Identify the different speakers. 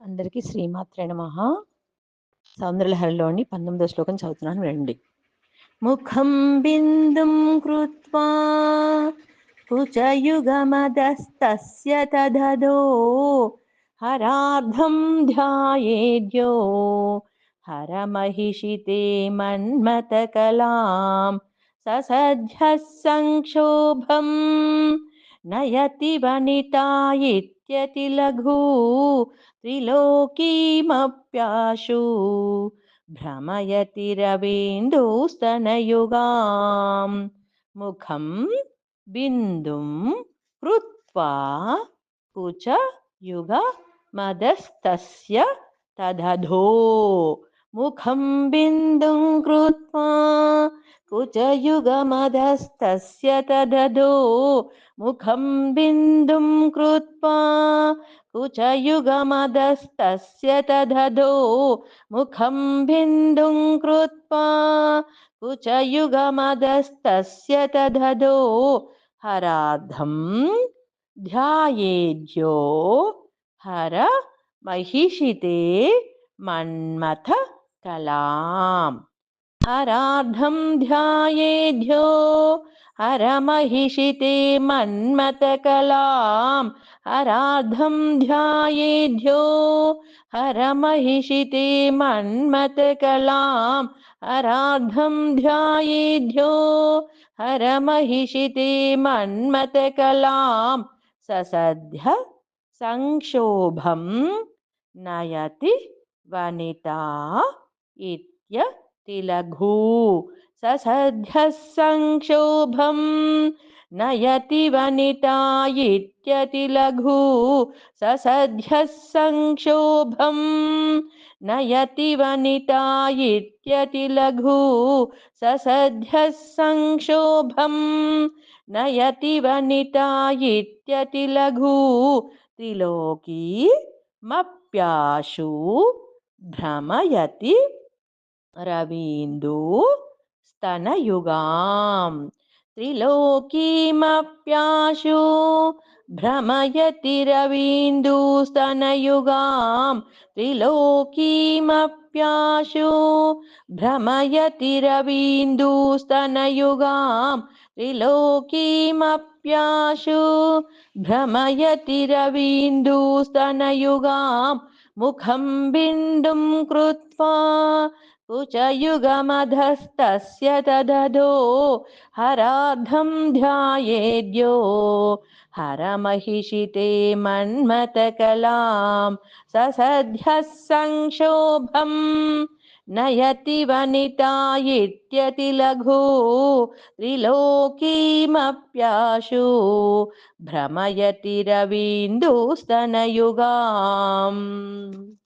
Speaker 1: అందరికీ శ్రీమాత్రే నమ. సౌందర్యలహరిలోని పంతొమ్మిదో శ్లోకం చదువుతున్నాను వినండి. ముఖం బిందుం కృత్వా కుచయుగమదస్తస్య తదదో హరార్ధం ధ్యాయేద్యో హరమహిషితే మన్మత కలాం ససధ్య సంక్షోభం नयति वनिता लघु त्रिलोकीमप्याशु। भ्रमयति रवीन्दुस्तनयुगां मुखं बिन्दुं कृत्वा कुच युग मदस्तस्य तदधो। मुखं बिन्दुं कृत्वा कुचयुगमदस्तस्य तदधो मुखं बिन्दुं कृत्वा कुचयुगमदस्तस्य तदधो मुखं बिन्दुं कृत्वा कुचयुगमदस्तस्य तदधो हरार्धं ध्यायेद्यो हर महिषिते मन्मथ कलाम् हरार्धं ध्यायेद्यो। हरमहिषिते मन्मथकलां हरार्धं ध्यायेद्यो। हरमहिषिते मन्मथकलां हरार्धं ध्यायेद्यो। हरमहिषिते मन्मथकलां ससद्य संक्षोभं नयति वनिता इत्य तिलघु ससध्यः संक्षोभं नयति वनिता इत्यतिलघु ससध्यः नयति वनिता इत्यतिलघु ससध्यः नयति वनिता त्रिलोकी मप्याशु भ्रमयति रवीन्दु स्तनयुगां त्रिलोकीमप्याशु भ्रमयति रवीन्दुस्तनयुगां त्रिलोकीमप्याशु भ्रमयति रवीन्दुस्तनयुगां त्रिलोकीमप्याशु भ्रमयति रवीन्दुस्तनयुगां मुखं बिन्दुं कृत्वा कुचयुगमधस्तस्य तदधो हरार्धं ध्यायेद्यो। हरमहिषिते मन्मथकलां। ससध्यः संक्षोभं। नयति वनिता इत्यतिलघु त्रिलोकीमप्याशु। भ्रमयति रवीन्दुस्तनयुगाम्।